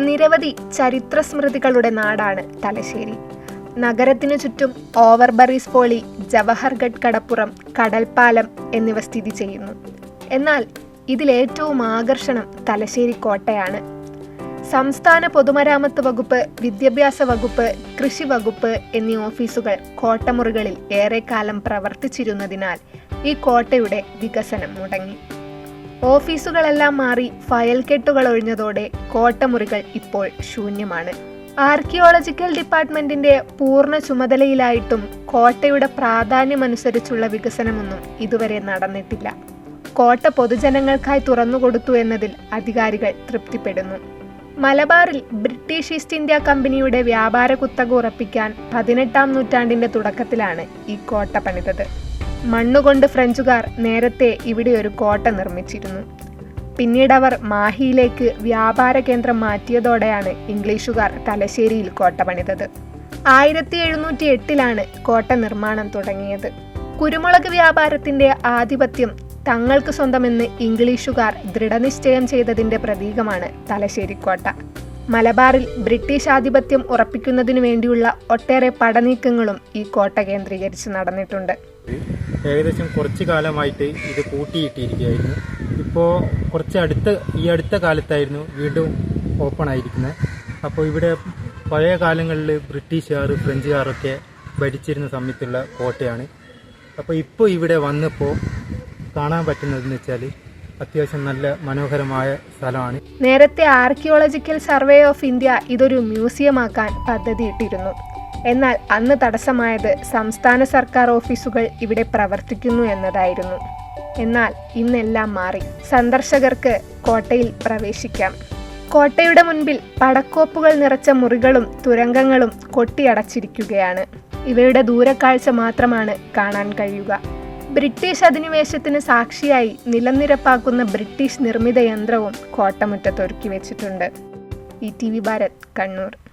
നിരവധി ചരിത്ര സ്മൃതികളുടെ നാടാണ് തലശ്ശേരി. നഗരത്തിനു ചുറ്റും ഓവർബറീസ് പോളി ജവഹർഗഡ് കടപ്പുറം കടൽപ്പാലം എന്നിവ സ്ഥിതി ചെയ്യുന്നു. എന്നാൽ ഇതിലേറ്റവും ആകർഷണം തലശ്ശേരി കോട്ടയാണ്. സംസ്ഥാന പൊതുമരാമത്ത് വകുപ്പ് വിദ്യാഭ്യാസ വകുപ്പ് കൃഷി വകുപ്പ് എന്നീ ഓഫീസുകൾ കോട്ടമുറികളിൽ ഏറെക്കാലം പ്രവർത്തിച്ചിരുന്നതിനാൽ ഈ കോട്ടയുടെ വികസനം മുടങ്ങി. ഓഫീസുകളെല്ലാം മാറി ഫയൽ കെട്ടുകൾ ഒഴിഞ്ഞതോടെ കോട്ടമുറികൾ ഇപ്പോൾ ശൂന്യമാണ്. ആർക്കിയോളജിക്കൽ ഡിപ്പാർട്ട്മെന്റിന്റെ പൂർണ ചുമതലയിലായിട്ടും കോട്ടയുടെ പ്രാധാന്യമനുസരിച്ചുള്ള വികസനമൊന്നും ഇതുവരെ നടന്നിട്ടില്ല. കോട്ട പൊതുജനങ്ങൾക്കായി തുറന്നുകൊടുത്തു എന്നതിൽ അധികാരികൾ തൃപ്തിപ്പെടുന്നു. മലബാറിൽ ബ്രിട്ടീഷ് ഈസ്റ്റ് ഇന്ത്യ കമ്പനിയുടെ വ്യാപാര കുത്തക ഉറപ്പിക്കാൻ പതിനെട്ടാം നൂറ്റാണ്ടിന്റെ തുടക്കത്തിലാണ് ഈ കോട്ട പണിതത്. മണ്ണുകൊണ്ട് ഫ്രഞ്ചുകാർ നേരത്തെ ഇവിടെ ഒരു കോട്ട നിർമ്മിച്ചിരുന്നു. പിന്നീട് അവർ മാഹിയിലേക്ക് വ്യാപാര കേന്ദ്രം മാറ്റിയതോടെയാണ് ഇംഗ്ലീഷുകാർ തലശ്ശേരിയിൽ കോട്ട പണിതത്. ആയിരത്തി എഴുന്നൂറ്റി എട്ടിലാണ് കോട്ട നിർമ്മാണം തുടങ്ങിയത്. കുരുമുളക് വ്യാപാരത്തിന്റെ ആധിപത്യം തങ്ങൾക്ക് സ്വന്തമെന്ന് ഇംഗ്ലീഷുകാർ ദൃഢനിശ്ചയം ചെയ്തതിന്റെ പ്രതീകമാണ് തലശ്ശേരി കോട്ട. മലബാറിൽ ബ്രിട്ടീഷ് ആധിപത്യം ഉറപ്പിക്കുന്നതിനു വേണ്ടിയുള്ള ഒട്ടേറെ പടനീക്കങ്ങളും ഈ കോട്ട കേന്ദ്രീകരിച്ച് നടന്നിട്ടുണ്ട്. ഏകദേശം കുറച്ച് കാലമായിട്ട് ഇത് കൂട്ടിയിട്ടിരിക്കുകയായിരുന്നു. ഇപ്പോൾ കുറച്ച് അടുത്ത ഈ അടുത്ത കാലത്തായിരുന്നു വീണ്ടും ഓപ്പൺ ആയിരിക്കുന്നത്. അപ്പോൾ ഇവിടെ പഴയ കാലങ്ങളിൽ ബ്രിട്ടീഷുകാർ ഫ്രഞ്ചുകാരൊക്കെ ഭരിച്ചിരുന്ന സമയത്തുള്ള കോട്ടയാണ്. അപ്പോൾ ഇപ്പോൾ ഇവിടെ വന്നപ്പോൾ കാണാൻ പറ്റുന്നതെന്ന് വെച്ചാൽ അത്യാവശ്യം നല്ല മനോഹരമായ സ്ഥലമാണ്. നേരത്തെ ആർക്കിയോളജിക്കൽ സർവേ ഓഫ് ഇന്ത്യ ഇതൊരു മ്യൂസിയമാക്കാൻ പദ്ധതിയിട്ടിരുന്നു. എന്നാൽ അന്ന് തടസ്സമായത് സംസ്ഥാന സർക്കാർ ഓഫീസുകൾ ഇവിടെ പ്രവർത്തിക്കുന്നു എന്നതായിരുന്നു. എന്നാൽ ഇന്നെല്ലാം മാറി. സന്ദർശകർക്ക് കോട്ടയിൽ പ്രവേശിക്കാം. കോട്ടയുടെ മുൻപിൽ പടക്കോപ്പുകൾ നിറച്ച മുറികളും തുരങ്കങ്ങളും കൊട്ടിയടച്ചിരിക്കുകയാണ്. ഇവയുടെ ദൂരക്കാഴ്ച മാത്രമാണ് കാണാൻ കഴിയുക. ബ്രിട്ടീഷ് അധിനിവേശത്തിന് സാക്ഷിയായി നിലനിരപ്പാക്കുന്ന ബ്രിട്ടീഷ് നിർമ്മിത യന്ത്രവും കോട്ടമുറ്റത്ത് ഒരുക്കി വെച്ചിട്ടുണ്ട് E T V Bharat Kannur.